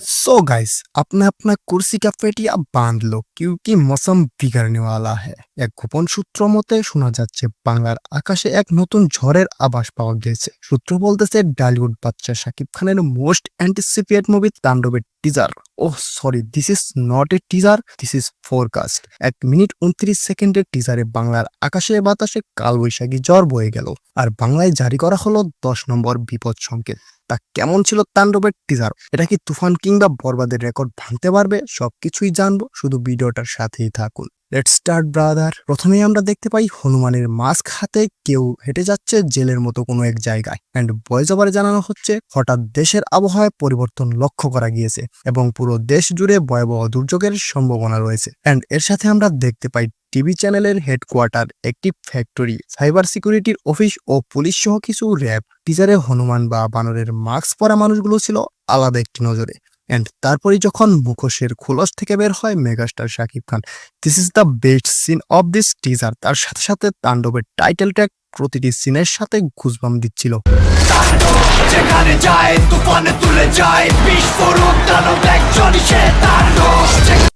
So guys अपना अपना कुर्सी का पेटिया बांध लो क्योंकि मौसम बिगड़ने वाला है এক গোপন সূত্র মতে শোনা যাচ্ছে বাংলার আকাশে এক নতুন ঝড়ের আভাস পাওয়া গেছে সূত্র বলতেছে ডালিউড বাচ্চা শাকিব খানের মোস্ট অ্যান্টিসিপেট মুভি তাণ্ডবের teaser O sorry this is not a teaser this is forecast এক মিনিট উনত্রিশ সেকেন্ডের টিজারে বাংলার আকাশে বাতাসে কালবৈশাখী ঝড় বয়ে গেল আর বাংলায় জারি করা হলো দশ নম্বর বিপদ সংকেত তা কেমন ছিল তাণ্ডবের টিজার এটা কি তুফান কিংবা বরবাদের রেকর্ড ভাঙতে পারবে? সবকিছুই জানব, শুধু ভিডিওটার সাথেই থাকুন। লেট স্টার্ট ব্রাদার প্রথমেই আমরা দেখতে পাই হনুমানের মাস্ক হাতে কেউ হেঁটে যাচ্ছে জেলের মতো কোনো এক জায়গায়। অ্যান্ড ভয়েস ওভারে জানানো হচ্ছে, হঠাৎ দেশের আবহাওয়ায় পরিবর্তন লক্ষ্য করা গিয়েছে এবং পুরো দেশ জুড়ে ভয়াবহ দুর্যোগের সম্ভাবনা রয়েছে। অ্যান্ড এর সাথে আমরা দেখতে পাই টিভি চ্যানেলের হেডকোয়ার্টার, একটি ফ্যাক্টরি, সাইবার সিকিউরিটির অফিস ও পুলিশ সহ কিছু র্যাব। টিজারে হনুমান বা বানরের মাস্ক পরা মানুষগুলো ছিল আলাদা একটি নজরে। অ্যান্ড তারপরে যখন মুখোশের খোলস থেকে বের হয় megastar Shakib Khan. This is the best scene of this teaser তার সাথে সাথে তাণ্ডবের টাইটেল ট্যাগ প্রতিটি সিনের সাথে ঘুষবাম দিচ্ছিল। যেখানে যায়, তুফানে তুলে যায়, বিস্ফোরক, দানব একজনই সে তাণ্ডব।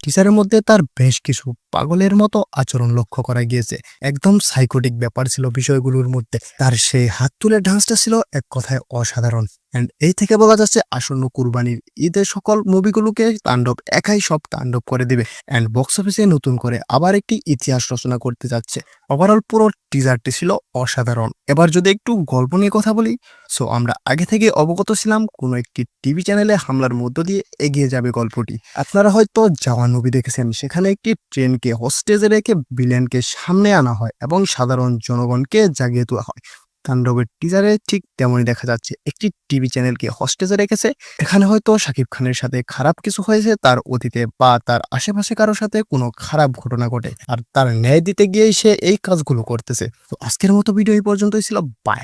টিজারের মধ্যে তার বেশ কিছু পাগলের মতো আচরণ লক্ষ্য করা গিয়েছে। একদম সাইকোটিক ব্যাপার ছিল বিষয়গুলোর মধ্যে। তার সেই হাত তুলে ডান্সটা ছিল এক কথায় অসাধারণ। অ্যান্ড এই থেকে বলা যাচ্ছে আসন্ন কুরবানির ঈদের সকল মুভিগুলোকে তাণ্ডব একাই সব তাণ্ডব করে দিবে। অ্যান্ড বক্স অফিসে নতুন করে আবার একটি ইতিহাস রচনা করতে যাচ্ছে। ওভারঅল পুরো টিজারটি ছিল অসাধারণ। এবার যদি একটু গল্প নিয়ে কথা বলি সো আমরা আগে থেকে অবগত ছিলাম কোনো একটি টিভি চ্যানেলে হামলার মধ্য দিয়ে এগিয়ে যাবে গল্পটি। আপনারা হয়তো জাওয়ান মুভি দেখেছেন, সেখানে একটি ট্রেনকে হোস্টেজে রেখে ভিলেনকে সামনে আনা হয় এবং সাধারণ জনগণকে জাগিয়ে তোলা হয়। তাণ্ডবের টিজারে ঠিক তেমনই দেখা যাচ্ছে। একটি টিভি চ্যানেলকে হস্টেজে রেখেছে। এখানে হয়তো শাকিব খানের সাথে খারাপ কিছু হয়েছে, তার অতীতে বা তার আশেপাশে কারোর সাথে কোনো খারাপ ঘটনা ঘটে। আর তার ন্যায় দিতে গিয়েই সে এই কাজগুলো করতেছে। তো আজকের মতো ভিডিও এই পর্যন্তই ছিল। বাই